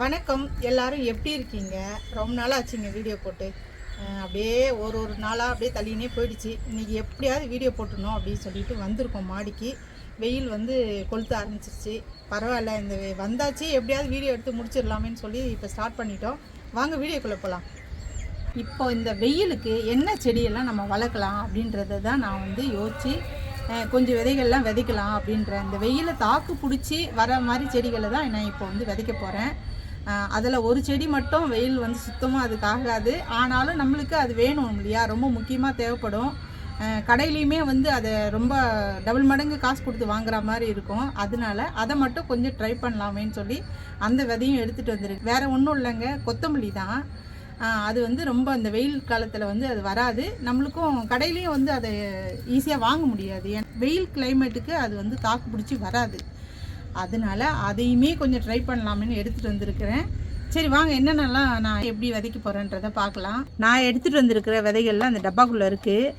வணக்கம். எல்லாரும் எப்படி இருக்கீங்க? ரொம்ப நாள் ஆச்சுங்க வீடியோ போட்டு. அப்படியே ஒரு ஒரு நாளாக அப்படியே தள்ளினே போயிடுச்சு. இன்றைக்கி எப்படியாவது வீடியோ போட்டுணும் அப்படின்னு சொல்லிட்டு வந்திருக்கோம் மாடிக்கு. வெயில் வந்து கொளுத்த ஆரம்பிச்சிருச்சு. பரவாயில்ல இந்த வந்தாச்சு. எப்படியாவது வீடியோ எடுத்து முடிச்சிடலாமேன்னு சொல்லி இப்போ ஸ்டார்ட் பண்ணிட்டோம். வாங்க வீடியோக்குள்ளே போகலாம் இப்போ இந்த வெயிலுக்கு என்ன செடியெல்லாம் நம்ம வளர்க்கலாம் அப்படின்றத தான் நான் வந்து யோசித்து கொஞ்சம் விதைகள்லாம் விதைக்கலாம் அப்படின்ற இந்த வெயிலை தாக்கு பிடிச்சி வர மாதிரி செடிகளை தான் நான் இப்போ வந்து விதைக்க போகிறேன் அதில் ஒரு செடி மட்டும் வெயில் வந்து சுத்தமாக அதுக்கு ஆகாது. ஆனாலும் நம்மளுக்கு அது வேணும் இல்லையா? ரொம்ப முக்கியமாக தேவைப்படும். கடையிலையுமே வந்து அதை ரொம்ப டபுள் மடங்கு காசு கொடுத்து வாங்குற மாதிரி இருக்கும். அதனால அதை மட்டும் கொஞ்சம் ட்ரை பண்ணலாமேன்னு சொல்லி அந்த விதையும் எடுத்துகிட்டு வந்துருக்கு. வேறு ஒன்றும் இல்லைங்க. கொத்தமல்லி தான். அது வந்து ரொம்ப அந்த வெயில் காலத்தில் வந்து அது வராது. நம்மளுக்கும் கடையிலையும் வந்து அதை ஈஸியாக வாங்க முடியாது. ஏன்? வெயில் கிளைமேட்டுக்கு அது வந்து தாக்கு பிடிச்சி வராது. அதனால அதையுமே கொஞ்சம் ட்ரை பண்ணலாமேன்னு எடுத்துகிட்டு வந்திருக்கிறேன். சரி வாங்க என்னென்னலாம் நான் எப்படி விதைக்க போகிறேன்றதை பார்க்கலாம். நான் எடுத்துகிட்டு வந்திருக்கிற விதைகள்லாம் அந்த டப்பாக்குள்ளே இருக்குது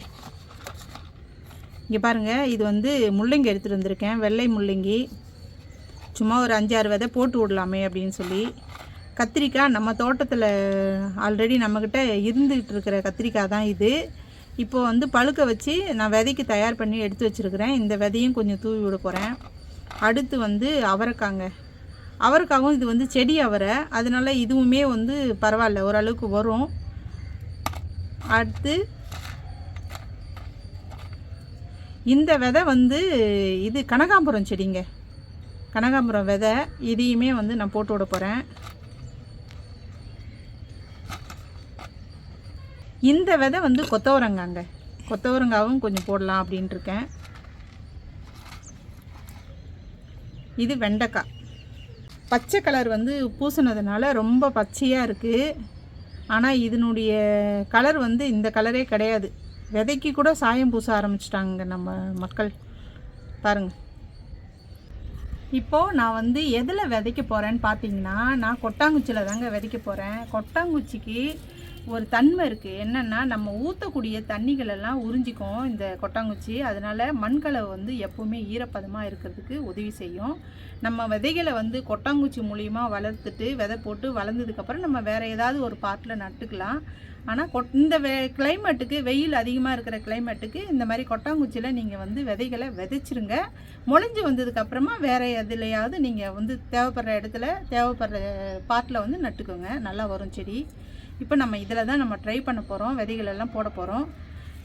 இங்கே பாருங்கள் இது வந்து முள்ளங்கி எடுத்துகிட்டு வந்திருக்கேன். வெள்ளை முள்ளங்கி. சும்மா ஒரு அஞ்சாறு விதை போட்டு விடலாமே அப்படின்னு சொல்லி. கத்திரிக்காய் நம்ம தோட்டத்தில் ஆல்ரெடி நம்மக்கிட்ட இருந்துகிட்டு இருக்கிற கத்திரிக்காய் தான் இது. இப்போ வந்து பழுக்க வச்சு நான் விதைக்கு தயார் பண்ணி எடுத்து வச்சுருக்கிறேன். இந்த விதையும் கொஞ்சம் தூவி விட போகிறேன் அடுத்து வந்து அவரைக்காங்க. அவரைக்காவும் இது வந்து செடி அவரை. அதனால இதுவுமே வந்து பரவாயில்ல ஓரளவுக்கு வரும். அடுத்து இந்த விதை வந்து இது கனகாம்பரம் செடிங்க. கனகாம்பரம் விதை இதையுமே வந்து நான் போட்டு விட போகிறேன் இந்த விதை வந்து கொத்தவரங்காங்க. கொத்தவரங்காவும் கொஞ்சம் போடலாம் அப்படின்ட்டுருக்கேன் இது வெண்டைக்காய். பச்சை கலர் வந்து பூசினதுனால ரொம்ப பச்சையாக இருக்குது ஆனால் இதனுடைய கலர் வந்து இந்த கலரே கிடையாது. விதைக்கு கூட சாயம் பூச ஆரம்பிச்சிட்டாங்க நம்ம மக்கள். பாருங்கள் இப்போது நான் வந்து எதில் விதைக்க போகிறேன்னு பார்த்தீங்கன்னா நான் கொட்டாங்குச்சியில் தாங்க விதைக்க போகிறேன் கொட்டாங்குச்சிக்கு ஒரு தன்மை இருக்குது என்னென்னா நம்ம ஊற்றக்கூடிய தண்ணிகளெல்லாம் உறிஞ்சிக்கும் இந்த கொட்டாங்குச்சி. அதனால் மண்கலவை வந்து எப்போவுமே ஈரப்பதமாக இருக்கிறதுக்கு உதவி செய்யும். நம்ம விதைகளை வந்து கொட்டாங்குச்சி மூலியமாக வளர்த்துட்டு விதை போட்டு வளர்ந்ததுக்கப்புறம் நம்ம வேறு ஏதாவது ஒரு பாட்டில் நட்டுக்கலாம். ஆனால் கொட் இந்த வெ கிளைமேட்டுக்கு வெயில் அதிகமாக இருக்கிற கிளைமேட்டுக்கு இந்த மாதிரி கொட்டாங்குச்சியில் நீங்கள் வந்து விதைகளை விதைச்சிருங்க. முளைஞ்சு வந்ததுக்கப்புறமா வேறு எதுலையாவது நீங்கள் வந்து தேவைப்படுற இடத்துல தேவைப்படுற பாட்டில் வந்து நட்டுக்கோங்க. நல்லா வரும் செடி. இப்போ நம்ம இதில் தான் நம்ம ட்ரை பண்ண போகிறோம் விதைகளெல்லாம் போட போகிறோம்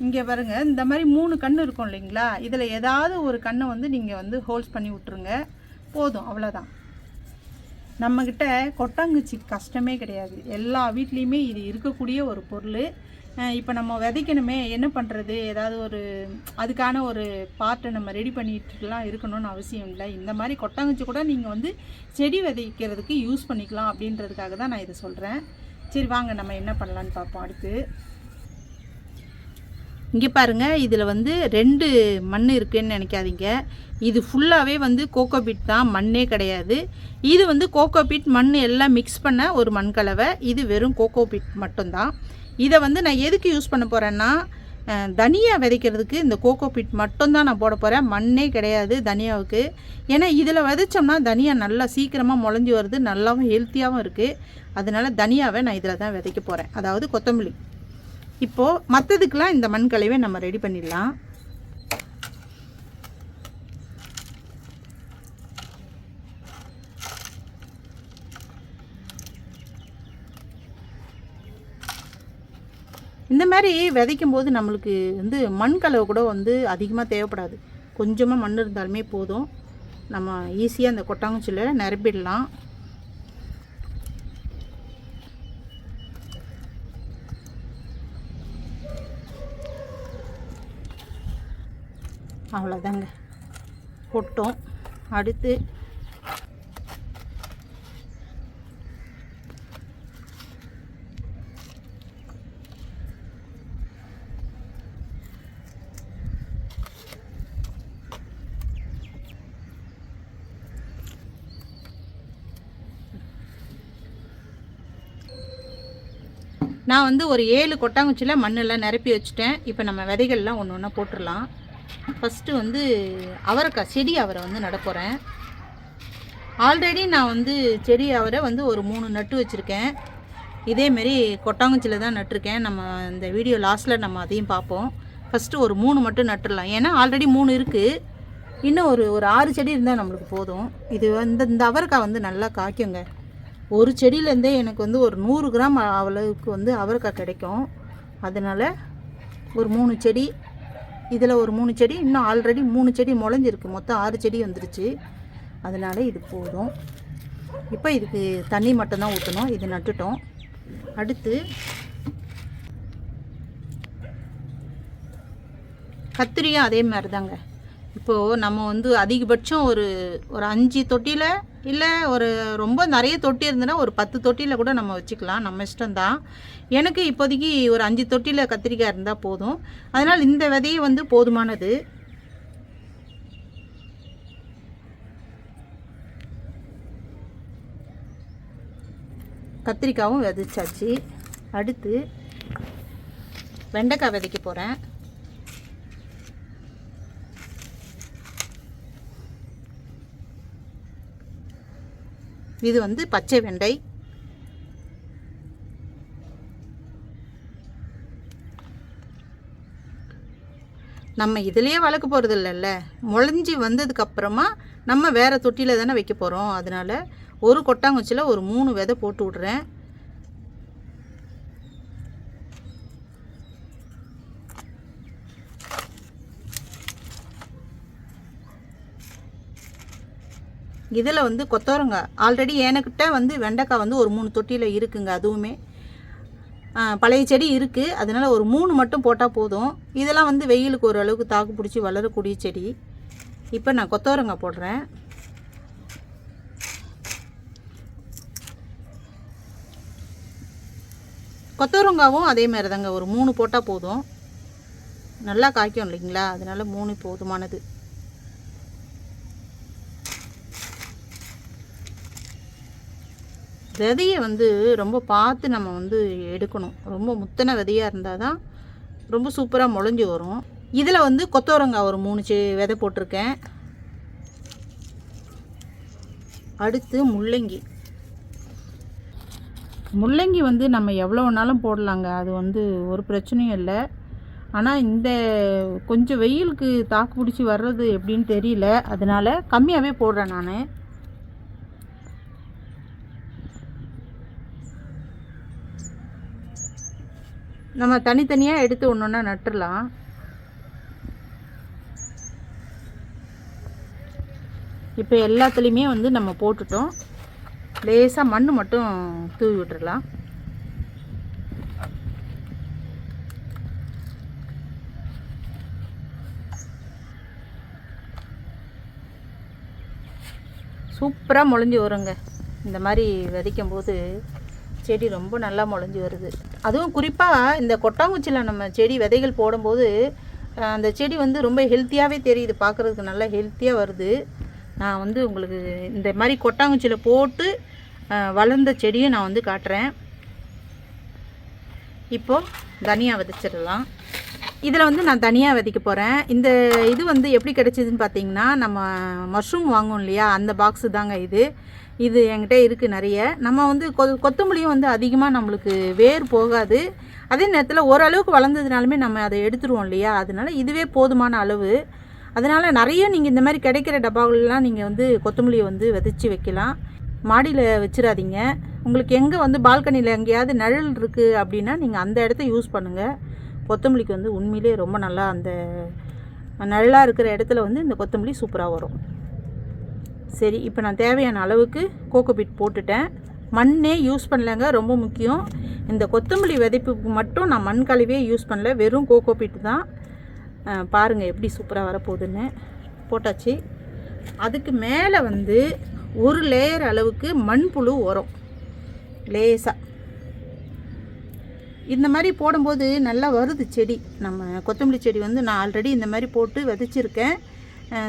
இங்கே பாருங்க இந்த மாதிரி மூணு கன்று இருக்கும் இல்லைங்களா? இதில் ஏதாவது ஒரு கண்ணை வந்து நீங்கள் வந்து ஹோல்ஸ் பண்ணி விட்ருங்க போதும் அவ்வளோதான் நம்மக்கிட்ட கொட்டாங்குச்சி கஷ்டமே கிடையாது. எல்லா வீட்லேயுமே இது இருக்கக்கூடிய ஒரு பொருள். இப்போ நம்ம விதைக்கணுமே என்ன பண்ணுறது ஏதாவது ஒரு அதுக்கான ஒரு பார்ட்டை நம்ம ரெடி பண்ணிட்டுலாம் இருக்கணும்னு அவசியம் இல்லை. இந்த மாதிரி கொட்டாங்குச்சி கூட நீங்கள் வந்து செடி விதைக்கிறதுக்கு யூஸ் பண்ணிக்கலாம் அப்படின்றதுக்காக தான் நான் இதை சொல்கிறேன் சரி வாங்க நம்ம என்ன பண்ணலான்னு பார்ப்போம் அடுத்து. இங்கே பாருங்கள் இதில் வந்து ரெண்டு மண் இருக்குன்னு நினைக்காதீங்க. இது ஃபுல்லாகவே வந்து கோகோபீட் தான் மண்ணே கிடையாது. இது வந்து கோகோபீட் மண் எல்லாம் மிக்ஸ் பண்ண ஒரு மண் கலவை. இது வெறும் கோகோபீட் மட்டும்தான். இதை வந்து நான் எதுக்கு யூஸ் பண்ண போகிறேன்னா தனியா விதைக்கிறதுக்கு இந்த கோகோபிட் மட்டும்தான் நான் போட போகிறேன் மண்ணே கிடையாது தனியாவுக்கு. ஏன்னா இதில் விதைச்சோம்னா தனியா நல்லா சீக்கிரமாக முளைஞ்சி வருது நல்லாவும் ஹெல்த்தியாகவும் இருக்குது அதனால் தனியாவை நான் இதில் தான் விதைக்க போகிறேன் அதாவது கொத்தமல்லி. இப்போது மற்றதுக்கெலாம் இந்த மண் கலவை நம்ம ரெடி பண்ணிடலாம். இந்த மாதிரி விதைக்கும் போது நம்மளுக்கு வந்து மண் கலவை கூட வந்து அதிகமாக தேவைப்படாது. கொஞ்சமாக மண் இருந்தாலுமே போதும். நம்ம ஈஸியாக அந்த கொட்டாங்குச்சியில் நிரப்பிடலாம். அவ்வளோதாங்க. கொட்டும். அடுத்து நான் வந்து ஒரு ஏழு கொட்டாங்குச்சியில் மண்ணெல்லாம் நிரப்பி வச்சுட்டேன். இப்போ நம்ம விதைகள்லாம் ஒன்று ஒன்றா போட்டுடலாம் ஃபஸ்ட்டு வந்து அவரைக்காய் செடி அவரை வந்து நட போகிறேன் ஆல்ரெடி நான் வந்து செடி அவரை வந்து ஒரு மூணு நட்டு வச்சுருக்கேன். இதேமாரி கொட்டாங்குச்சியில் தான் நட்டிருக்கேன். நம்ம இந்த வீடியோ லாஸ்ட்டில் நம்ம அதையும் பார்ப்போம். ஃபஸ்ட்டு ஒரு மூணு மட்டும் நட்டுடலாம் ஏன்னா ஆல்ரெடி மூணு இருக்குது இன்னும் ஒரு ஒரு ஆறு செடி இருந்தால் நம்மளுக்கு போதும். இது வந்து இந்த அவரைக்காய் வந்து நல்லா காய்க்குங்க. ஒரு செடியிலேருந்தே எனக்கு வந்து ஒரு நூறு கிராம் அளவுக்கு வந்து அவரைக்காய் கிடைக்கும். அதனால் ஒரு மூணு செடி இதில் ஒரு மூணு செடி இன்னும் ஆல்ரெடி மூணு செடி முளைஞ்சிருக்கு. மொத்தம் ஆறு செடி வந்துருச்சு. அதனால் இது போதும். இப்போ இதுக்கு தண்ணி மட்டும்தான் ஊற்றணும் இது நட்டுட்டோம். அடுத்து கத்திரியும் அதே மாதிரி தாங்க இப்போது நம்ம வந்து அதிகபட்சம் ஒரு ஒரு அஞ்சு தொட்டியில் இல்லை ஒரு ரொம்ப நிறைய தொட்டி இருந்ததுன்னா ஒரு பத்து தொட்டியில் கூட நம்ம வச்சுக்கலாம். நம்ம இஷ்டம்தான். எனக்கு இப்போதைக்கு ஒரு அஞ்சு தொட்டியில் கத்திரிக்காய் இருந்தால் போதும். அதனால் இந்த விதையை வந்து போதுமானது. கத்திரிக்காவும் விதைச்சாச்சு. அடுத்து வெண்டைக்காய் விதைக்க போகிறேன் இது வந்து பச்சை வெண்டை. நம்ம இதுலேயே வளர்க்க போகிறது இல்லைல்ல. முளைஞ்சி வந்ததுக்கப்புறமா நம்ம வேறு தொட்டியில் தானே வைக்க போகிறோம் அதனால் ஒரு கொட்டாங்குச்சியில் ஒரு மூணு விதை போட்டு விட்றேன். இதில் வந்து கொத்தவரங்காய். ஆல்ரெடி எனக்கிட்ட வந்து வெண்டைக்காய் வந்து ஒரு மூணு தொட்டியில் இருக்குங்க அதுவுமே. பழைய செடி இருக்குது அதனால் ஒரு மூணு மட்டும் போட்டால் போதும். இதெல்லாம் வந்து வெயிலுக்கு ஓரளவுக்கு தாக்கு பிடிச்சி வளரக்கூடிய செடி. இப்போ நான் கொத்தவரங்காய் போடுறேன். கொத்தவரங்காவும் அதே மாதிரி தாங்க ஒரு மூணு போட்டால் போதும். நல்லா காய்க்கும் இல்லைங்களா? அதனால் மூணு போதுமானது. விதையை வந்து ரொம்ப பார்த்து நம்ம வந்து எடுக்கணும். ரொம்ப முத்தின விதையாக இருந்தால் தான் ரொம்ப சூப்பராக முளைஞ்சி வரும். இதில் வந்து கொத்தவரங்காய் ஒரு மூணு செ விதை போட்டிருக்கேன். அடுத்து முள்ளங்கி. முள்ளங்கி வந்து நம்ம எவ்வளோ வேணாலும் போடலாங்க. அது வந்து ஒரு பிரச்சனையும் இல்லை. ஆனால் இந்த கொஞ்சம் வெயிலுக்கு தாக்கு பிடிச்சி வர்றது எப்படின்னு தெரியல. அதனால் கம்மியாகவே போடுறேன் நான். நம்ம தனித்தனியாக எடுத்து ஒன்று ஒன்றா நட்டுடலாம் இப்போ எல்லாத்துலேயுமே வந்து நம்ம போட்டுட்டோம். லேசாக மண் மட்டும் தூவி விட்டுறலாம். சூப்பராக முளைஞ்சி வருங்க. இந்த மாதிரி விதைக்கும் போது செடி ரொம்ப நல்லா முளைஞ்சி வருது. அதுவும் குறிப்பாக இந்த கொட்டாங்குச்சியில் நம்ம செடி விதைகள் போடும்போது அந்த செடி வந்து ரொம்ப ஹெல்த்தியாகவே தெரியுது. பார்க்குறதுக்கு நல்லா ஹெல்த்தியாக வருது. நான் வந்து உங்களுக்கு இந்த மாதிரி கொட்டாங்குச்சியில் போட்டு வளர்ந்த செடியை நான் வந்து காட்டுறேன். இப்போது தனியா விதைச்சிடலாம். இதில் வந்து நான் தனியாக விதைக்க போகிறேன் இந்த இது வந்து எப்படி கிடைச்சிதுன்னு பார்த்தீங்கன்னா நம்ம மஷ்ரூம் வாங்குவோம் இல்லையா? அந்த பாக்ஸு தாங்க இது. இது என்கிட்ட இருக்குது நிறைய. நம்ம வந்து கொ கொத்தமல்லியும் வந்து அதிகமாக நம்மளுக்கு வேர் போகாது. அதே நேரத்தில் ஓரளவுக்கு வளர்ந்ததுனாலுமே நம்ம அதை எடுத்துருவோம் இல்லையா? அதனால இதுவே போதுமான அளவு. அதனால் நிறைய நீங்கள் இந்த மாதிரி கிடைக்கிற டப்பாவிலலாம் நீங்கள் வந்து கொத்தமல்லியை வந்து விதைச்சி வைக்கலாம். மாடியில் வச்சிடாதீங்க உங்களுக்கு எங்கே வந்து பால்கனியில் எங்கேயாவது நிழல் இருக்குது அப்படின்னா நீங்கள் அந்த இடத்த யூஸ் பண்ணுங்கள் கொத்தமல்லிக்கு வந்து உண்மையிலே ரொம்ப நல்லா அந்த நிழலாக இருக்கிற இடத்துல வந்து இந்த கொத்தமல்லி சூப்பராக வரும். சரி இப்போ நான் தேவையான அளவுக்கு கோகோபீட் போட்டுட்டேன். மண்ணே யூஸ் பண்ணலங்க ரொம்ப முக்கியம். இந்த கொத்தமல்லி விதைப்புக்கு மட்டும் நான் மண் கழுவியே யூஸ் பண்ணல வெறும் கோகோபீட் தான். பாருங்கள் எப்படி சூப்பராக வரப்போகுதுன்னு. போட்டாச்சு. அதுக்கு மேலே வந்து ஒரு லேயர் அளவுக்கு மண்புழு உரம். லேசாக இந்த மாதிரி போடும்போது நல்லா வருது செடி. நம்ம கொத்தமல்லி செடி வந்து நான் ஆல்ரெடி இந்த மாதிரி போட்டு விதைச்சிருக்கேன்.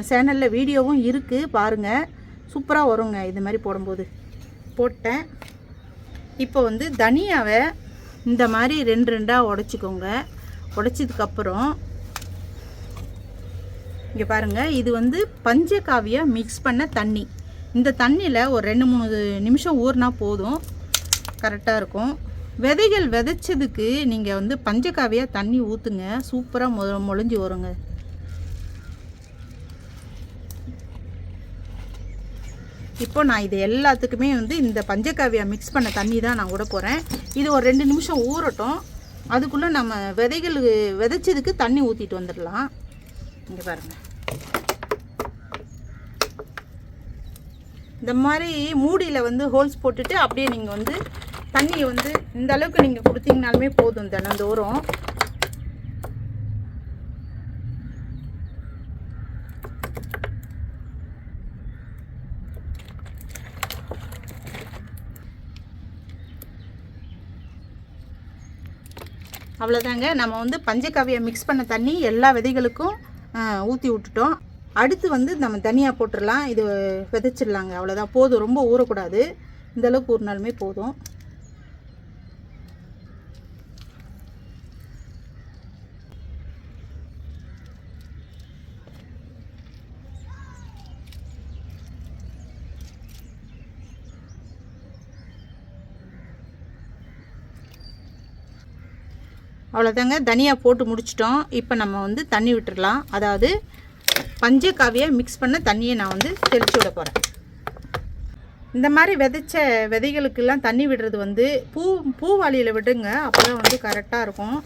சேனலில் வீடியோவும் இருக்குது பாருங்கள் சூப்பராக வருங்க இந்த மாதிரி போடும்போது. போட்டேன். இப்போ வந்து தனியாவை இந்த மாதிரி ரெண்டு ரெண்டாக உடச்சிக்கோங்க. உடச்சதுக்கப்புறம் இங்கே பாருங்கள் இது வந்து பஞ்சகாவியா மிக்ஸ் பண்ண தண்ணி. இந்த தண்ணியில் ஒரு ரெண்டு மூணு நிமிஷம் ஊறினா போதும். கரெக்டாக இருக்கும். விதைகள் விதைச்சதுக்கு நீங்கள் வந்து பஞ்சக்காவியாக தண்ணி ஊற்றுங்க சூப்பராக மொ முளைஞ்சி வருங்க. இப்போ நான் இது எல்லாத்துக்குமே வந்து இந்த பஞ்சகாவியா மிக்ஸ் பண்ண தண்ணி தான் நான் விட போகிறேன் இது ஒரு ரெண்டு நிமிஷம் ஊறட்டும். அதுக்குள்ளே நம்ம விதைகள் விதைச்சதுக்கு தண்ணி ஊற்றிட்டு வந்துடலாம். இங்கே பாருங்கள் இந்த மாதிரி மூடியில் வந்து ஹோல்ஸ் போட்டுட்டு அப்படியே நீங்கள் வந்து தண்ணியை வந்து இந்த அளவுக்கு நீங்கள் கொடுத்தீங்கனாலுமே போதும் தினந்தோறும். அவ்வளோதாங்க நம்ம வந்து பஞ்சக்காவியை மிக்ஸ் பண்ண தண்ணி எல்லா விதைகளுக்கும் ஊற்றி விட்டுட்டோம். அடுத்து வந்து நம்ம தனியாக போட்டுடலாம் இது விதைச்சிடலாங்க. அவ்வளோதான் போதும். ரொம்ப ஊறக்கூடாது. இந்த அளவுக்கு ஊறினாலுமே போதும். அவ்வளோதாங்க தனியாக போட்டு முடிச்சிட்டோம். இப்போ நம்ம வந்து தண்ணி விட்டுடலாம் அதாவது பஞ்சக்காவியை மிக்ஸ் பண்ண தண்ணியை நான் வந்து தெளித்து விட போகிறேன் இந்த மாதிரி விதைச்ச விதைகளுக்கெல்லாம் தண்ணி விடுறது வந்து பூ பூவாளியில் விடுங்க. அப்போ தான் வந்து கரெக்டாக இருக்கும்.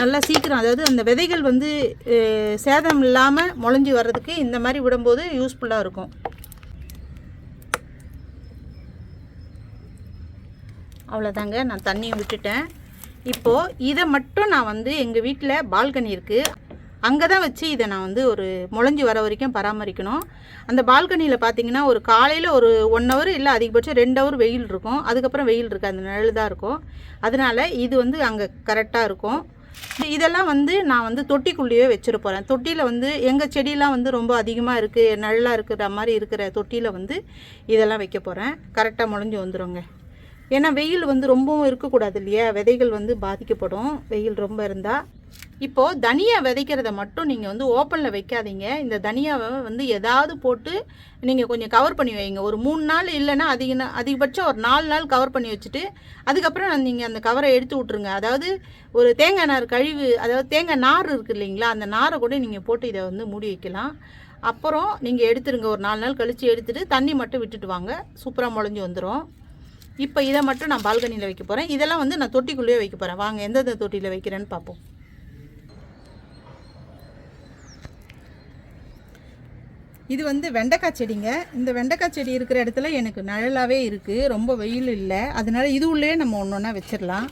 நல்லா சீக்கிரம் அதாவது அந்த விதைகள் வந்து சேதம் இல்லாமல் முளைஞ்சி வர்றதுக்கு இந்த மாதிரி விடும்போது யூஸ்ஃபுல்லாக இருக்கும். அவ்வளோதாங்க நான் தண்ணியை விட்டுட்டேன். இப்போது இதை மட்டும் நான் வந்து எங்கள் வீட்டில் பால்கனி இருக்குது அங்கே தான் வச்சு இதை நான் வந்து ஒரு முளைஞ்சி வர வரைக்கும் பராமரிக்கணும். அந்த பால்கனியில் பார்த்தீங்கன்னா ஒரு காலையில் ஒரு ஒன் ஹவர் இல்லை அதிகபட்சம் ரெண்டு ஹவர் வெயில் இருக்கும். அதுக்கப்புறம் வெயில் இருக்குது அந்த நிழல் தான் இருக்கும். அதனால் இது வந்து அங்கே கரெக்டாக இருக்கும். இதெல்லாம் வந்து நான் வந்து தொட்டிக்குள்ளேயே வச்சிட போகிறேன் தொட்டியில் வந்து எங்கள் செடியெலாம் வந்து ரொம்ப அதிகமாக இருக்குது நல்லா இருக்கிற மாதிரி இருக்கிற தொட்டியில் வந்து இதெல்லாம் வைக்க போகிறேன் கரெக்டாக முளைஞ்சி வந்துருங்க. ஏன்னா வெயில் வந்து ரொம்பவும் இருக்கக்கூடாது இல்லையா விதைகள் வந்து பாதிக்கப்படும். வெயில் ரொம்ப இருந்தால் இப்போது தனியா விதைக்கிறத மட்டும் நீங்கள் வந்து ஓப்பனில் வைக்காதீங்க. இந்த தனியாவை வந்து ஏதாவது போட்டு நீங்கள் கொஞ்சம் கவர் பண்ணி வைங்க. ஒரு மூணு நாள் இல்லைன்னா அதிக அதிகபட்சம் ஒரு நாலு நாள் கவர் பண்ணி வச்சுட்டு அதுக்கப்புறம் நீங்கள் அந்த கவரை எடுத்து விட்ருங்க அதாவது ஒரு தேங்காய் நார் கழிவு அதாவது தேங்காய் நார் இருக்குது இல்லைங்களா? அந்த நாரை கூட நீங்கள் போட்டு இதை வந்து மூடி வைக்கலாம். அப்புறம் நீங்கள் எடுத்துருங்க. ஒரு நாலு நாள் கழித்து எடுத்துட்டு தண்ணி மட்டும் விட்டுட்டு வாங்க. சூப்பராக முளைஞ்சி வந்துடும் இப்போ இதை மட்டும் நான் பால்கனியில் வைக்க போகிறேன் இதெல்லாம் வந்து நான் தொட்டிக்குள்ளேயே வைக்க போகிறேன் வாங்க எந்தெந்த தொட்டியில் வைக்கிறேன்னு பார்ப்போம். இது வந்து வெண்டைக்காய் செடிங்க. இந்த வெண்டைக்காய் செடி இருக்கிற இடத்துல எனக்கு நிழலாகவே இருக்குது ரொம்ப வெயில் இல்லை. அதனால இது உள்ளே நம்ம ஒன்று ஒன்றா வச்சிடலாம்.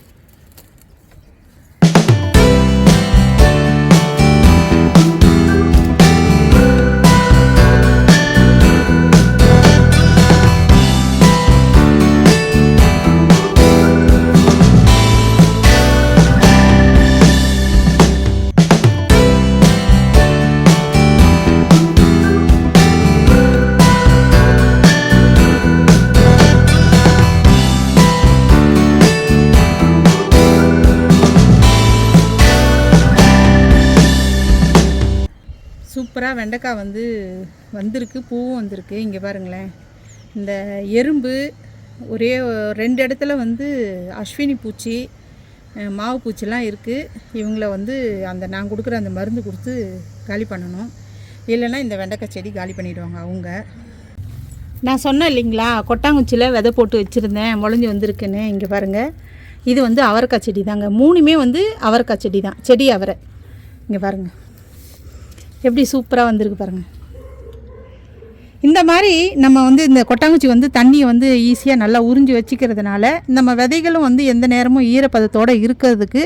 வெண்டைக்காய் வந்து வந்திருக்கு பூவும் வந்திருக்கு. இங்கே பாருங்களேன். இந்த எறும்பு ஒரே ரெண்டு இடத்துல வந்து அஸ்வினி பூச்சி மாவு பூச்சிலாம் இருக்குது இவங்கள வந்து அந்த நான் கொடுக்குற அந்த மருந்து கொடுத்து காலி பண்ணணும். இல்லைன்னா இந்த வெண்டைக்காய் செடி காலி பண்ணிவிடுவாங்க அவங்க. நான் சொன்னேன் இல்லைங்களா கொட்டாங்குச்சியில் விதை போட்டு வச்சுருந்தேன் முளைஞ்சி வந்திருக்குன்னு. இங்கே பாருங்கள் இது வந்து அவரைக்காய் செடி தாங்க மூணுமே வந்து அவரைக்காய் செடி தான் செடி அவரை. இங்கே பாருங்கள் எப்படி சூப்பராக வந்திருக்கு பாருங்கள் இந்த மாதிரி நம்ம வந்து இந்த கொட்டாங்குச்சி வந்து தண்ணியை வந்து ஈஸியாக நல்லா உறிஞ்சி வச்சுக்கிறதுனால நம்ம விதைகளும் வந்து எந்த நேரமும் ஈரப்பதத்தோடு இருக்கிறதுக்கு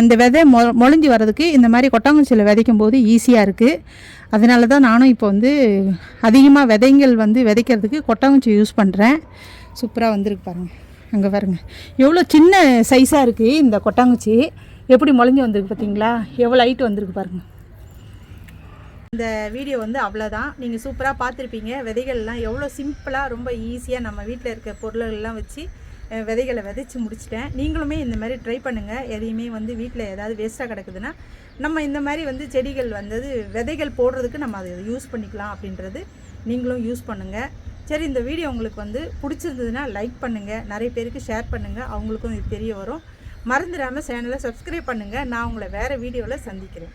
இந்த விதை மொ முளைஞ்சி வர்றதுக்கு இந்த மாதிரி கொட்டாங்குச்சியில் விதைக்கும் போது ஈஸியாக இருக்குது அதனால தான் நானும் இப்போ வந்து அதிகமாக விதைங்கள் வந்து விதைக்கிறதுக்கு கொட்டாங்குச்சி யூஸ் பண்ணுறேன் சூப்பராக வந்திருக்கு பாருங்கள் அங்கே பாருங்கள் எவ்வளோ சின்ன சைஸாக இருக்குது இந்த கொட்டாங்குச்சி. எப்படி முளைஞ்சி வந்திருக்கு பார்த்தீங்களா எவ்வளோ ஹைட் வந்திருக்கு பாருங்கள் இந்த வீடியோ வந்து அவ்வளோதான் நீங்கள் சூப்பராக பார்த்துருப்பீங்க. விதைகள்லாம் எவ்வளோ சிம்பிளாக ரொம்ப ஈஸியாக நம்ம வீட்டில் இருக்க பொருள்கள்லாம் வச்சு விதைகளை விதைச்சி முடிச்சிட்டேன். நீங்களுமே இந்த மாதிரி ட்ரை பண்ணுங்கள் எதையுமே வந்து வீட்டில் ஏதாவது வேஸ்ட்டாக கிடக்குதுன்னா நம்ம இந்த மாதிரி வந்து செடிகள் வந்தது விதைகள் போடுறதுக்கு நம்ம அதை யூஸ் பண்ணிக்கலாம் அப்படின்றது நீங்களும் யூஸ் பண்ணுங்கள் சரி இந்த வீடியோ உங்களுக்கு வந்து பிடிச்சிருந்ததுன்னா லைக் பண்ணுங்கள் நிறைய பேருக்கு ஷேர் பண்ணுங்கள் அவங்களுக்கும் இது தெரிய வரும். மறந்துடாமல் சேனலை சப்ஸ்கிரைப் பண்ணுங்கள் நான் உங்களை வேறு வீடியோவில் சந்திக்கிறேன்.